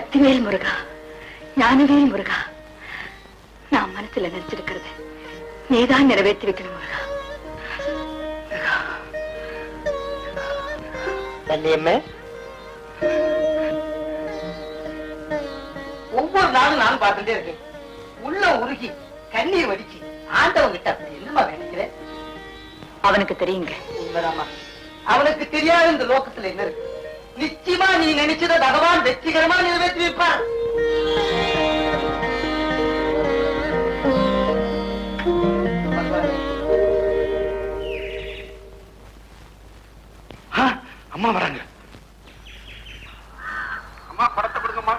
சக்திவேல் முருகா ஞானவேல் முருகா நான் மனசுல நினைச்சிருக்கிறது நீதான் நிறைவேற்றி வைக்கணும் முருகா. வள்ளியம்மே. ஒவ்வொரு நாளும் நானும் பார்த்துட்டே இருக்கேன். உள்ள உருகி கண்ணீர் வடிச்சு ஆண்டவன் கிட்ட அப்படி என்னமா நினைக்கிறேன் அவனுக்கு தெரியுங்க. அவனுக்கு தெரியாத இந்த லோகத்துல என்ன இருக்கு? நிச்சயமா நீ நினைச்சத பகவான் வெற்றிகரமா நிறைவேற்றி வைப்பான் அம்மா வராங்க. அம்மா படத்தை கொடுங்கம்மா.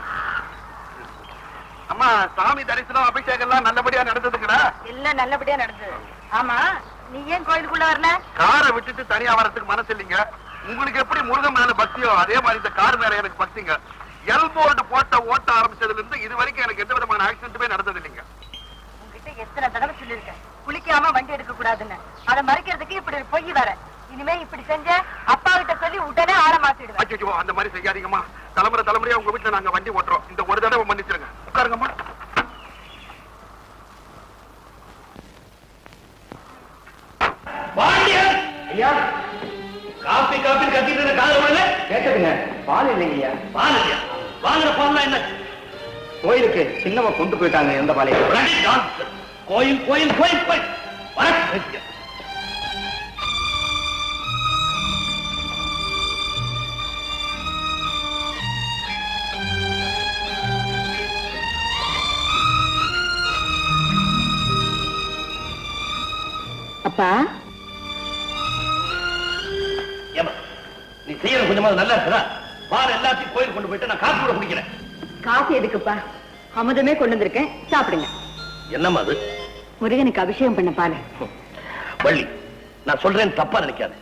அம்மா சாமி தரிசனம் அபிஷேகம் எல்லாம் நல்லபடியா நடந்ததுங்கடா. எல்லாம் நல்லபடியா நடந்தது. ஆமா நீ ஏன் கோயிலுக்குள்ள வரல? காரை விட்டுட்டு தனியா வரதுக்கு மனசு இல்லைங்க. உங்களுக்கு எப்படி முருகன் மேல பக்தியோ அதே மாதிரி இந்த கார் மேல எனக்கு பக்திங்க. எல்போர்டு போட்ட ஓட்ட ஆரம்பிச்சதுல இருந்து இது வரைக்கும் எனக்கு எந்த விதமான ஆக்சிடென்ட்டுமே நடந்தது இல்லைங்க உங்ககிட்ட எத்தனை தடவை சொல்லிருக்கேன் குளிக்காம வண்டி எடுக்க கூடாதுன்னு அதை மறைக்கிறதுக்கு இப்படி ஒரு பொய் வர இனிமே இப்படி செஞ்ச அப்பா கிட்ட சொல்லி உடனே ஆள மாத்திடுவேன் அந்த மாதிரி செய்யாதீங்கம்மா. தலைமுறை தலைமுறையா உங்க வீட்டுல நாங்க வண்டி ஓட்டுறோம். இந்த ஒரு தடவை மன்னிச்சிருங்க. காப்பி கத்திட்டு விடல கேட்டதுங்க. பால் இல்லைங்கய்யா. பால் இல்லையா? வாங்குற பால்லாம் என்ன? கோயிலுக்கு சின்னவ கொண்டு போயிட்டாங்க எந்த nonsense. கோயில் கோயில் கோயில் கோயில். வர. அப்பா செய்யற கொஞ்சமா நல்லா இருக்குதா? பால் எல்லாத்தையும் கோயில் கொண்டு போயிட்டு நான் காசு கூட குடிக்கிறேன். காசு எதுக்குப்பா? அமுதமே கொண்டு வந்திருக்கேன். சாப்பிடுங்க. என்னம்மா அது? முருகனுக்கு அபிஷேகம் பண்ண பாரு வள்ளி நான் சொல்றேன் தப்பா நினைக்காத.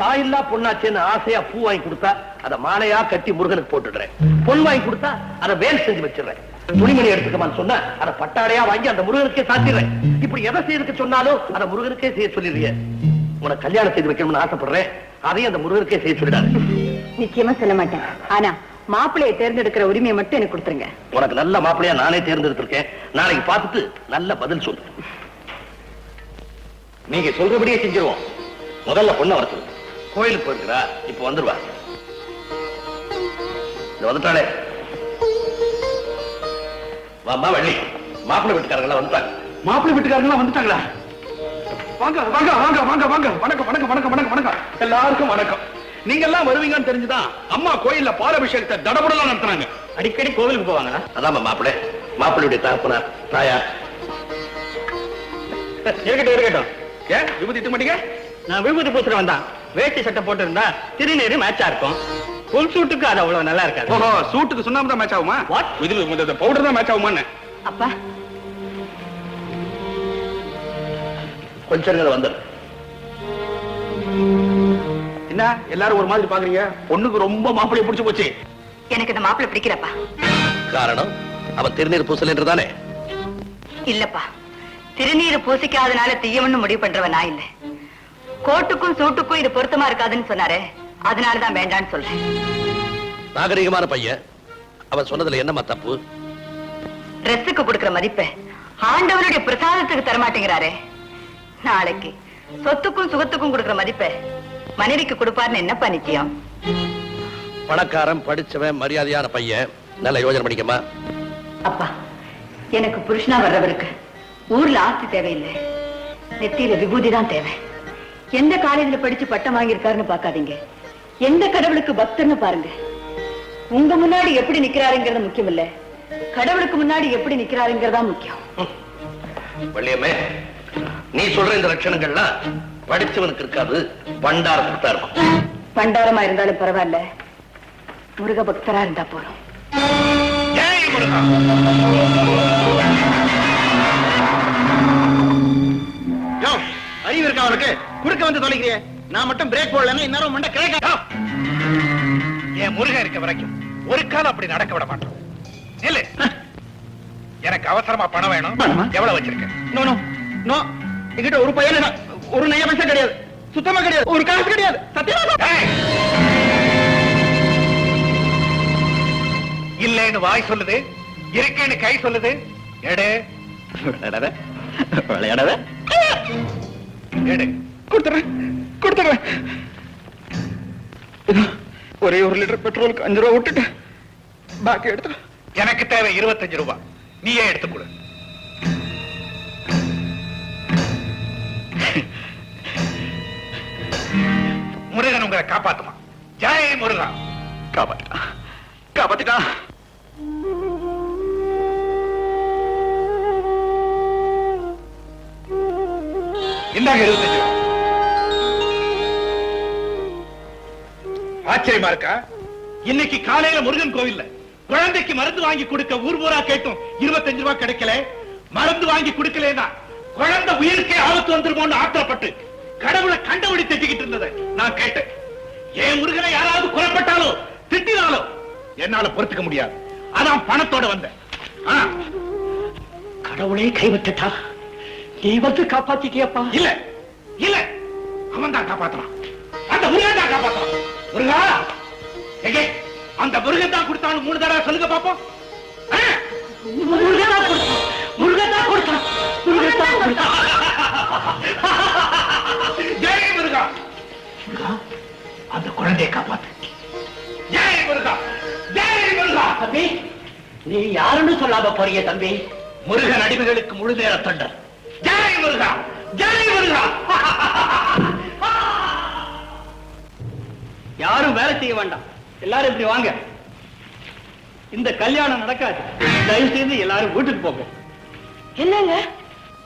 தாயில்லா பொண்ணாச்சேன்னு ஆசையா பூ வாங்கி கொடுத்தா அத மாலையா கட்டி முருகனுக்கு போட்டுடுறேன். பொன் வாங்கி கொடுத்தா அத வேல் செஞ்சு வச்சிடுறேன். துணிமணி எடுத்துக்கமான்னு சொன்னா அத பட்டாடையா வாங்கி அந்த முருகனுக்கே சாத்திடுறேன். இப்படி எதை செய்யறதுக்கு சொன்னாலும் அத முருகனுக்கே செய்ய சொல்லிடுறிய. உனக்கு கல்யாணம் செய்து வைக்கணும்னு ஆசைப்படுறேன். அதையும் அந்த முருகனுக்கே செய்ய சொல்லிடாரு நிச்சயமா சொல்ல மாட்டேன். ஆனா மாப்பிள்ளையை தேர்ந்தெடுக்கிற உரிமையை மட்டும் எனக்கு கொடுத்துருங்க. உனக்கு நல்ல மாப்பிள்ளையா நானே தேர்ந்தெடுத்திருக்கேன். நாளைக்கு பார்த்துட்டு நல்ல பதில் சொல்லு. நீங்க சொல்றபடியே செஞ்சிருவோம். முதல்ல பொண்ணை வர சொல்லு. கோயிலுக்கு போயிருக்கிறா இப்ப வந்துருவா. இந்த வந்துட்டாளே. வாம்மா வள்ளி. மாப்பிள்ளை வீட்டுக்காரங்களா வந்துட்டாங்க. மாப்பிள்ளை வீட்டுக்காரங்களா வந்துட்டாங்களா? வாங்க வாங்க வாங்க வாங்க வாங்க. வணக்கம் வணக்கம் வணக்கம் வணக்கம் வணக்கம். எல்லாருக்கும் வணக்கம். நீங்க எல்லாம் வருவீங்கன்னு தெரிஞ்சுதான் அம்மா கோயில்ல பாலாபிஷேகத்தை தடபடலாம் நடத்துனாங்க அடிக்கடி கோவிலுக்கு போவாங்களா அதாம்மா மாப்பிள்ளை. மாப்பிள்ளையுடைய தகப்பனார் தாயார் இருக்கட்டும் இருக்கட்டும். ஏன் விபூதி இட்டு மாட்டீங்க? நான் விபூதி பூசுற வந்தான் வேட்டி சட்டை போட்டு இருந்தா திருநீரு மேட்சா இருக்கும். புல் சூட்டுக்கு அது அவ்வளவு நல்லா இருக்காது. ஓஹோ சூட்டுக்கு சுண்ணாம்பு தான் மேட்ச் ஆகுமா? இதுல பவுடர் தான் மேட்ச் ஆகுமான்னு. அப்பா கொஞ்சம் நேரம் வந்துடு என்ன எல்லாரும் ஒரு மாதிரி பாக்குறீங்க பொண்ணுக்கு ரொம்ப மாப்பிள்ளைய பிடிச்சு போச்சு. எனக்கு இந்த மாப்பிள்ளை பிடிக்கலப்பா. காரணம் அவன் திருநீர் பூசல் என்றுதானே இல்லப்பா. திருநீர் பூசிக்காதனால தீயவன்னு முடிவு பண்றவன் நான் இல்ல. கோட்டுக்கும் சூட்டுக்கும் இது பொருத்தமா இருக்காதுன்னு சொன்னாரே அதனாலதான் வேண்டான்னு சொல்றேன். நாகரிகமான பையன். அவன் சொன்னதுல என்னம்மா தப்பு? ட்ரெஸ்ஸுக்கு கொடுக்கிற மதிப்பை ஆண்டவருடைய பிரசாதத்துக்கு தரமாட்டேங்கிறாரே. நாளைக்கு. சொத்துக்கும் சுகத்துக்கும் கொடுக்கிற மதிப்பை மனைவிக்கு கொடுப்பாருன்னு என்னப்பா நிச்சயம்? பணக்காரன் படிச்சவன் மரியாதையான பையன். நல்ல யோசனை பண்ணிக்கமா அப்பா எனக்கு புருஷனா வர்றவருக்கு ஊர்ல ஆஸ்தி தேவையில்லை. நெத்தியில விபூதி தான் தேவை. எந்த காலேஜ்ல படிச்சு பட்டம் வாங்கியிருக்காருன்னு பார்க்காதீங்க. எந்த கடவுளுக்கு பக்தர்னு பாருங்க. உங்க முன்னாடி எப்படி நிக்கிறாருங்கிறது முக்கியம் இல்ல கடவுளுக்கு முன்னாடி எப்படி நிக்கிறாருங்கிறதா முக்கியம். வள்ளியம்மே நீ சொல்ற இந்த லட்சணங்கள்லாம் படிச்சவனுக்கு இருக்காது பண்டாரத்துக்கு தான் இருக்கும். பண்டாரமா இருந்தாலும் பரவாயில்ல. முருக பக்தரா இருந்தா போறோம். அறிவு இருக்கா அவனுக்கு? குறுக்க வந்து தொலைக்கிறிய. நான் மட்டும் பிரேக் போடலன்னா இந்நேரம் மண்டை கிரேக்கா என் முருகன் இருக்க வரைக்கும் ஒரு காலம் அப்படி நடக்க விட மாட்டோம் இல்ல எனக்கு அவசரமா பணம் வேணும்? எவ்வளவு வச்சிருக்கேன் நோ என்கிட்ட ஒரு பையன். ஒரு நய பைசா கிடையாது. சுத்தமா கிடையாது. ஒரு காசு கிடையாது. சத்தியமா! இல்லைன்னு வாய் சொல்லுது இருக்கேன்னு கை சொல்லுது. எடு. விளையாடாத. விளையாடாத. எடு. கொடுத்துறேன். கொடுத்துறேன். இதோ, ஒரே ஒரு லிட்டர் பெட்ரோலுக்கு அஞ்சு ரூபா விட்டுட்டு பாக்கி எடுத்து எனக்கு தேவை இருபத்தஞ்சு ரூபாய் நீயே எடுத்துக் முருகன் உங்களை காப்பாத்துமா ஜெய் முருகா. காப்பாத்திட்டான் காப்பாத்திட்டான் இந்தாங்க இருபத்தஞ்சு ரூபாய் ஆச்சரியமா இருக்கா? இன்னைக்கு காலையில முருகன் கோவில்ல குழந்தைக்கு மருந்து வாங்கி கொடுக்க ஊர் ஊரா கேட்டும். இருபத்தஞ்சு ரூபாய் கிடைக்கல. மருந்து வாங்கி கொடுக்கலன்னா குழந்தை உயிருக்கே ஆபத்து வந்துருமோன்னு ஆத்திரப்பட்டு கடவுளை கண்டபடி திட்டிக்கிட்டு இருந்ததை நான் கேட்டேன். ஏன் முருகனை யாராவது குறப்பட்டாலோ திட்டினாலோ என்னால பொறுத்துக்க முடியாது. அதான் பணத்தோட வந்தேன். கடவுளே கைவிட்டுட்டா? நீ வந்து காப்பாத்திட்டியப்பா? இல்ல இல்ல. அவன் தான் காப்பாத்துறான். அந்த முருகன் தான் காப்பாத்துறான். முருகா! எங்கே அந்த முருகன் தான் கொடுத்தான்னு மூணு தடவை சொல்லுங்க பாப்போம்? முருகன் தான் கொடுத்தான். ஜெய் முருகா. முருகா அந்த குழந்தையை காப்பாத்து. ஜெய் முருகா ஜெய் முருகா. தம்பி நீ யாருன்னு சொல்லாம போறிய தம்பி? முருகன் அடிமைகளுக்கு முழு நேர தொண்டர். ஜெய் முருகா ஜெய் முருகா. யாரும் வேலை செய்ய வேண்டாம். எல்லாரும் இப்படி வாங்க. இந்த கல்யாணம் நடக்காது. தயவு செய்து எல்லாரும் வீட்டுக்கு போங்க. என்னங்க?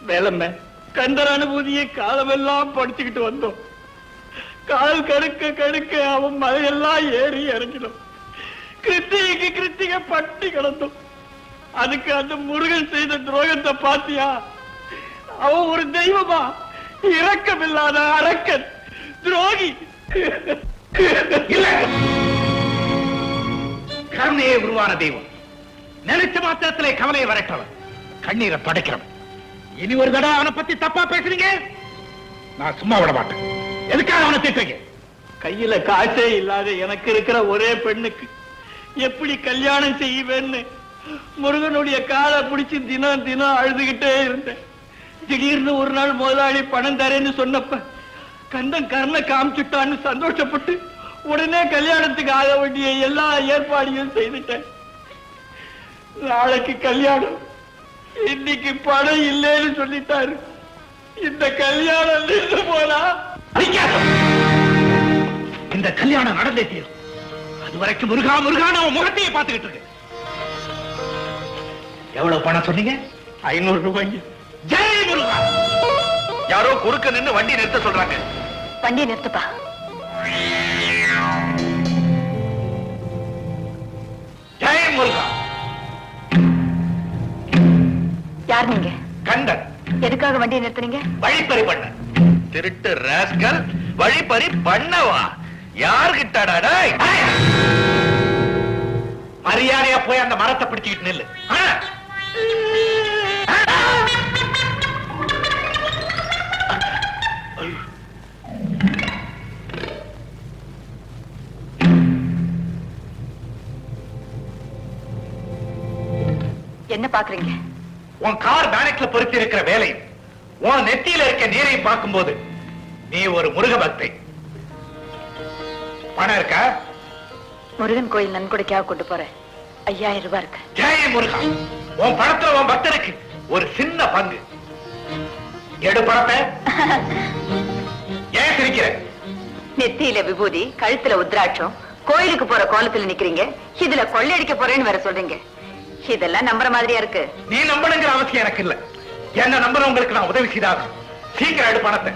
வேலம்ம. கந்தர் அனுபூதியை காலமெல்லாம் படிச்சுக்கிட்டு வந்தோம். கால் கடுக்க கடுக்க அவன் மலையெல்லாம் ஏறி இறங்கினோம். கிருத்திகைக்கு கிருத்திகை பட்டி கிடந்தோம். அதுக்கு அந்த முருகன் செய்த துரோகத்தை பாத்தியா அவன் ஒரு தெய்வமா? இரக்கமில்லாத அரக்கன். துரோகி. இல்ல. கருணையே உருவான தெய்வம். நினைச்ச மாத்திரத்திலே கவலையை வரட்டவன். கண்ணீரை படைக்கிறவன். இனி ஒரு தடவை அவனை பத்தி தப்பா பேசுறீங்க? நான் சும்மா விட மாட்டேன். எதுக்காக அவனை திட்டுறீங்க? கையில காசே இல்லாத எனக்கு இருக்கிற ஒரே பெண்ணுக்கு எப்படி கல்யாணம் செய்வேன்னு முருகனுடைய காலை பிடிச்சு தினம் தினம் அழுதுகிட்டே இருந்தேன். திடீர்னு ஒரு நாள் முதலாளி பணம் தரேன்னு சொன்னப்ப கந்தன் கர்ண காமிச்சுட்டான்னு சந்தோஷப்பட்டு உடனே கல்யாணத்துக்கு ஆக வேண்டிய எல்லா ஏற்பாடையும் செய்துட்டேன். நாளைக்கு கல்யாணம். இன்னைக்கு பணம் இல்லைன்னு சொல்லிட்டாரு. இந்த கல்யாணம் நின்று போனா. இந்த கல்யாணம் நடந்தே தீரும். அது வரைக்கும் முருகா முருகான அவன் முகத்தையே பார்த்துக்கிட்டு இருக்கு. எவ்வளவு பணம் சொன்னீங்க? ஐநூறு ரூபாய்க்கு ஜெய் முருகா! யாரோ குறுக்க நின்னு வண்டி நிறுத்த சொல்றாங்க. வண்டியை நிறுத்துப்பா. ஜெய் முருகா! யார் நீங்க? கண்டன் எதுக்காக வண்டியை நிறுத்துறீங்க வழிப்பறி பண்ண. திருட்டு ராஸ்கல் வழிப்பறி பண்ணவா? யாருகிட்டடா டேய்? மரியாதையா போய் அந்த மரத்தை பிடிச்சுக்கிட்டு நில்லு? என்ன பாக்குறீங்க? உன் கார் பேனட்ல பொருத்தி இருக்கிற வேலை. உன் நெத்தியில இருக்க நீரை பார்க்கும்போது நீ ஒரு முருக பக்தை பணம் இருக்கா? முருகன் கோயில் நன்கொடைக்காக கொண்டு போறேன். ஐயாயிரம் ரூபாய் இருக்கு. ஜெய முருகா. உன் பணத்துல உன் பக்தனுக்கு ஒரு சின்ன பங்கு. எடு பணத்தை. ஏன் சிரிக்கிற? நெத்தியில விபூதி கழுத்துல உத்ராட்சம் கோயிலுக்கு போற கோலத்துல நிக்கிறீங்க. இதுல கொள்ளையடிக்க போறேன்னு வேற சொல்றீங்க. இதெல்லாம் நம்புற மாதிரியா இருக்கு? நீ நம்பணுங்கிற அவசியம் எனக்கு இல்ல என்ன நம்புறவங்களுக்கு நான் உதவி செய்தாகும் சீக்கிரம் எடு பணத்தை.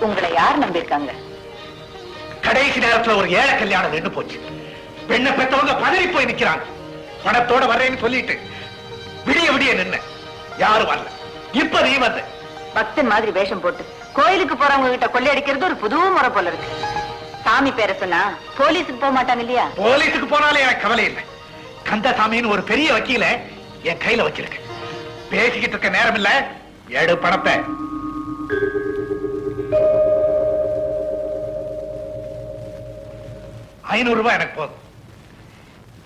உங்களை யார் நம்பியிருக்காங்க? கடைசி நேரத்துல ஒரு ஏழை கல்யாணம் நின்னு போச்சு. பெண்ணை பெத்தவங்க பதறி போய் நிக்கிறாங்க. பணத்தோட வர்றேன்னு சொல்லிட்டு விடிய விடிய நின்ன யாரும் வரல. இப்ப நீ வந்த. பக்தன் மாதிரி வேஷம் போட்டு கோயிலுக்கு போறவங்க கிட்ட கொள்ளையடிக்கிறது ஒரு புது முறை போல இருக்கு. சாமி பேரை சொன்னா போலீஸுக்கு போக மாட்டாங்க இல்லையா? போலீஸுக்கு போனாலே எனக்கு கவலை இல்லை. கந்தசாமின்னு ஒரு பெரிய வக்கீல என் கையில வச்சிருக்கு. பேசிக்கிட்டு இருக்க நேரம் இல்ல எடு பணத்தை. ஐநூறு ரூபாய் எனக்கு போதும்.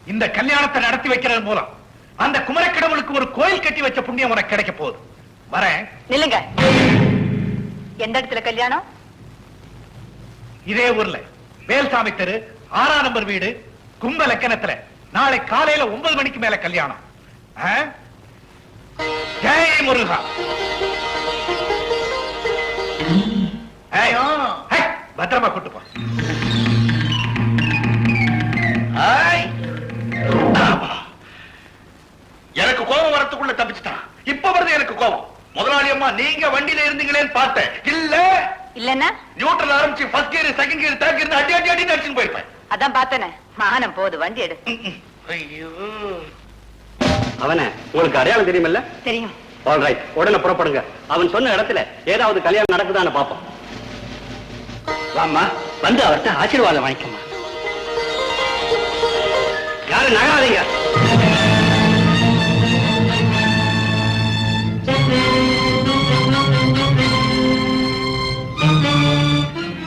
இந்த கல்யாணத்தை நடத்தி வைக்கிறது மூலம் அந்த குமரக்கடவுளுக்கு ஒரு கோயில் கட்டி வச்ச புண்ணியம் உனக்கு கிடைக்க போகுது. வரேன். நில்லுங்க. எந்த இடத்துல கல்யாணம்? இதே ஊர்ல. வேல்சாமி தெரு ஆறாம் நம்பர் வீடு கும்ப லக்கணத்துல. நாளை காலையில ஒன்பது மணிக்கு மேல கல்யாணம்? ஜெய் முருகா. பத்திரமா கூட்டு போ. எனக்கு கோபம் வரத்துக்குள்ள தப்பிச்சுட்டான் இப்ப வருது எனக்கு கோபம். முதலாளி அம்மா நீங்க வண்டியில இருந்தீங்களேன்னு பார்த்தேன். இல்ல. இல்லன்னா? நியூட்ரல் ஆரம்பிச்சு first gear second gear third gear அடி அடி அடி நடிச்சுன்னு போயிருப்பேன். அதான் பார்த்தனே. மானம் போது வண்டி எடு. ஐயோ. அவன உங்களுக்கு அடையாளம் தெரியுமில்ல? தெரியும். ஆல்ரைட் உடனே புறப்படுங்க. அவன் சொன்ன இடத்துல ஏதாவது கல்யாணம் நடக்குதான்னு பாப்போம் வாம்மா வந்து அவர்கிட்ட ஆசீர்வாதம் வாங்கிக்கம்மா. யாரும் நகாதீங்க.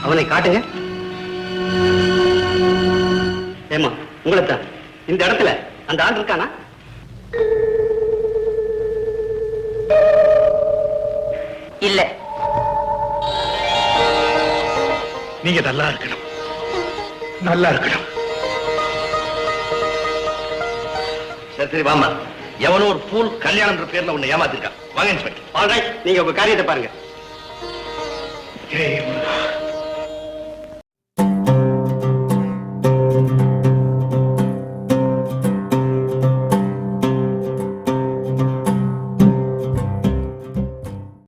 அவனை காட்டுங்க. ஏமா உங்களைத்தான். இந்த இடத்துல அந்த ஆள் இருக்கானா? இல்ல. நீங்க நல்லா இருக்கணும். நல்லா இருக்கணும். சரி சரி வாமா எவனோ ஒரு ஃபூல் கல்யாணம் பேர்ல உன்னை ஏமாத்திருக்கான். வாங்க இன்ஸ்பெக்டர் ஆல்ரைட் நீங்க உங்க காரியத்தை பாருங்க.